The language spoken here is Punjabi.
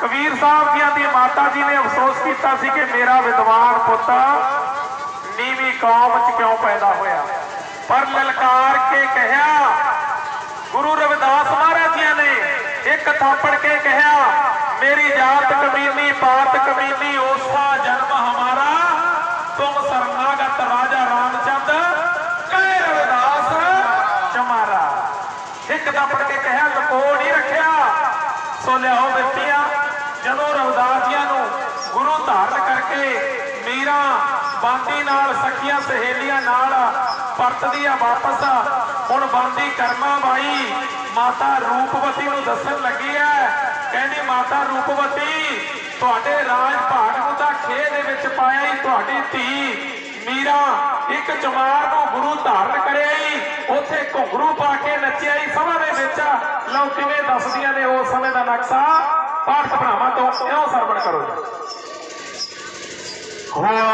ਕਬੀਰ ਸਾਹਿਬ ਜੀਆਂ ਦੀ ਮਾਤਾ ਜੀ ਨੇ ਅਫਸੋਸ ਕੀਤਾ ਸੀ ਕਿ ਮੇਰਾ ਵਿਦਵਾਨ ਪੁੱਤ ਨੀਵੀਂ ਕੌਮ 'ਚ ਕਿਉਂ ਪੈਦਾ ਹੋਇਆ। ਪਰ ਲਲਕਾਰ ਕੇ ਕਿਹਾ ਗੁਰੂ ਰਵਿਦਾਸ ਮਹਾਰਾਜ ਜੀ ਨੇ ਇੱਕ ਥਾਪੜ ਕੇ ਕਿਹਾ ਮੇਰੀ ਜਾਤ ਕਮੀਨੀ ਪਾਤ ਕਮੀਨੀ ਓਸਾ ਜਨਮ ਹਮਾਰਾ, ਤੁਮ ਸਰਨਾਗਤ ਰਾਜਾ ਰਾਮਚੰਦ, ਕਹੇ ਰਵਿਦਾਸ ਚਮਾਰਾ। ਇੱਕ ਥਾਪੜ ਕੇ ਕਿਹਾ ਲਕੋ ਨਹੀਂ ਰੱਖਿਆ, ਸੋ ਲਿਆਓ ਬਿਰਤੀਆਂ ਜਦੋਂ ਰਵਦਾਸ ਜੀਆਂ ਨੂੰ ਗੁਰੂ ਧਾਰਨ ਕਰਕੇ ਮੀਰਾ ਬਾਂਦੀ ਨਾਲ, ਸਖੀਆਂ ਸਹੇਲੀਆਂ ਨਾਲ ਪਰਤਦੀ ਆ ਵਾਪਸ, ਹੁਣ ਬਾਂਦੀ ਕਰਮਾ ਬਾਈ ਮਾਤਾ ਰੂਪਵਤੀ ਨੂੰ ਦੱਸਣ ਲੱਗੀ ਐ ਕਹਿੰਦੀ, ਮਾਤਾ ਰੂਪਵਤੀ, ਤੁਹਾਡੇ ਰਾਜ ਭਾਗ ਨੂੰ ਤਾਂ ਖੇਹ ਦੇ ਵਿੱਚ ਪਾਇਆ ਹੀ ਤੁਹਾਡੀ ਧੀ ਮੀਰਾ ਇੱਕ ਚਮਾਰ ਨੂੰ ਗੁਰੂ ਧਾਰਨ ਕਰਿਆ ਹੀ ਉੱਥੇ ਘੁੰਗਰੂ ਪਾ ਕੇ ਨੱਚਿਆ ਹੀ ਸਭਾ ਦੇ ਵਿੱਚ, ਲਓ ਕਿਵੇਂ ਦੱਸਦੀਆਂ ਨੇ ਉਸ ਸਮੇਂ ਦਾ ਨਕਸ਼ਾ। પાઠ સપનામાં તો એનો શ્રવણ કરો. હું